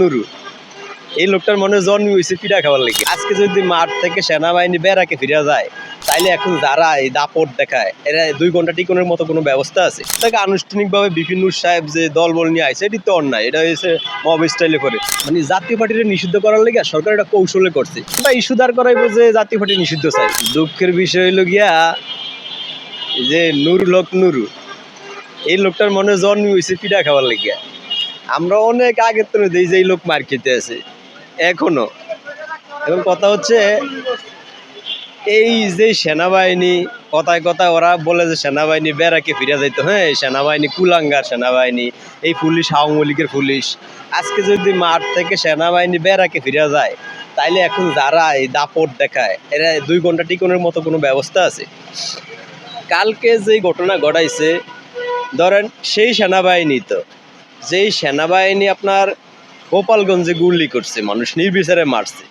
নুরু এই লোকটার মনে জন্ম হয়েছে পিঠা খাবার আজকে যদি মাঠ থেকে সেনাবাহিনী বেড়াকে ফিরে যায়, তাইলে এখন যারা এই দাপট দেখায়, এরা দুই ঘণ্টা টিকনের মতো কোনো ব্যবস্থা আছে? তাকে আনুষ্ঠানিকভাবে বিভিন্ন সাহেব যে নিয়ে এটি তো অন্যায়। এটা হয়েছে মব স্টাইলে করে। মানে জাতীয় পার্টিকে নিষিদ্ধ করার লেগে সরকার এটা কৌশলে করছে। বা ইস্যু দাঁড় করাইবো যে জাতীয় পার্টি নিষিদ্ধ চাই। দুঃখের বিষয় হইল গিয়া যে নুরুল হক নুরু। এই লোকটার মনে জন্ম হয়েছে পিঠা খাবার লেগে। আমরা অনেক আগে তো দিই যে লোক মার খেতে আছে, এখনও। এবং কথা হচ্ছে, এই যে সেনাবাহিনী, কথায় কথায় ওরা বলে যে সেনাবাহিনী বেড়াকে ফিরে যাইতো। হ্যাঁ সেনাবাহিনী কুলাঙ্গার সেনাবাহিনী, এই পুলিশ, আওয়ামী লীগের পুলিশ। আজকে যদি মাঠ থেকে সেনাবাহিনী বেড়াকে ফিরে যায়, তাইলে এখন যারা এই দাপট দেখায়, এরা দুই ঘণ্টা টিকনের মতো কোনো ব্যবস্থা আছে? কালকে যে ঘটনা ঘটাইছে, ধরেন সেই সেনাবাহিনী তো যেই সেনাবাহিনী আপনার গোপালগঞ্জে গুলি করছে, মানুষ নির্বিচারে মারছে,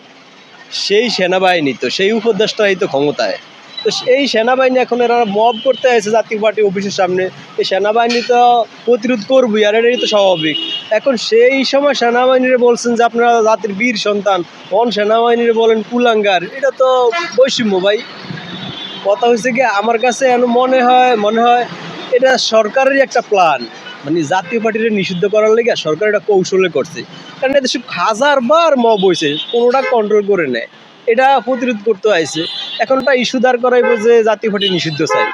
সেই সেনাবাহিনী তো, সেই উপদেশটাই তো ক্ষমতায়। তো সেই সেনাবাহিনী এখন এরা মব করতে আছে জাতীয় পার্টি অফিসের সামনে। এই সেনাবাহিনী তো প্রতিরোধ করবই, আর এটাই তো স্বাভাবিক। এখন সেই সময় সেনাবাহিনীরা বলছেন যে আপনারা জাতির বীর সন্তান, কোন সেনাবাহিনীরা বলেন কুলাঙ্গার, এটা তো বৈষম্য ভাই। কথা হয়েছে কি, আমার কাছে মনে হয় মনে হয় এটা সরকারেরই একটা প্ল্যান মানে জাতীয় পার্টিকে নিষিদ্ধ করার লেগে সরকার এটা কৌশলে করছে। কারণ এদেশে হাজার বার মব হয়েছে কোনোটা কন্ট্রোল করে নেয়। এটা প্রতিরোধ করতে আইছে। এখন একটা ইস্যু দাঁড় করাইবো যে জাতীয় পার্টি নিষিদ্ধ চাই।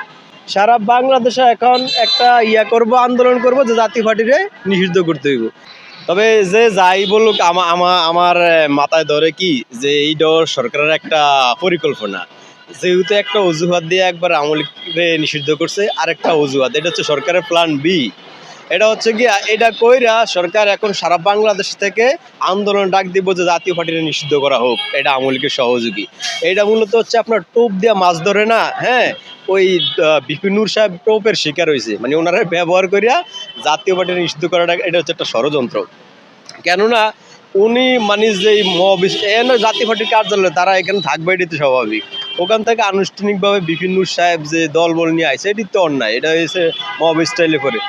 সারা বাংলাদেশে এখন একটা ইয়া করব, আন্দোলন করব যে জাতীয় পার্টিরে নিষিদ্ধ করতে হইব। তবে যে যাই বলুক, আমা আমা, আমার মাথায় ধরে কি যে এইটা সরকারের একটা পরিকল্পনা। যেহেতু একটা অজুহাত দিয়ে একবার আমলিকে নিষিদ্ধ করছে, আরেকটা অজুহাত। এটা হচ্ছে সরকারের প্ল্যান বি এটা হচ্ছে কি এটা কইরা সরকার এখন সারা বাংলাদেশ থেকে আন্দোলন ডাক দিব যে জাতীয় পার্টিকে নিষিদ্ধ করা হোক। এটা আমলিকের সহযোগী। এটা মূলত হচ্ছে আপনার টোপ দিয়ে মাছ ধরে না হ্যাঁ? ওই বিপিনুর সাহেব টোপের শিকার হয়েছে মানে ওনারা ব্যবহার করিয়া জাতীয় পার্টি নিষিদ্ধ করাটা, এটা হচ্ছে একটা ষড়যন্ত্র। কেননা উনি মানে যে এন জাতীয় পার্টির কার্যালয়, তারা এখানে থাকবে এটি তো স্বাভাবিক। ওখান থেকে আনুষ্ঠানিকভাবে বিভিন্ন সাহেব যে দল বল নিয়ে আইছে, এটি তো অন্যায়। এটা হয়েছে মব স্টাইলে করে।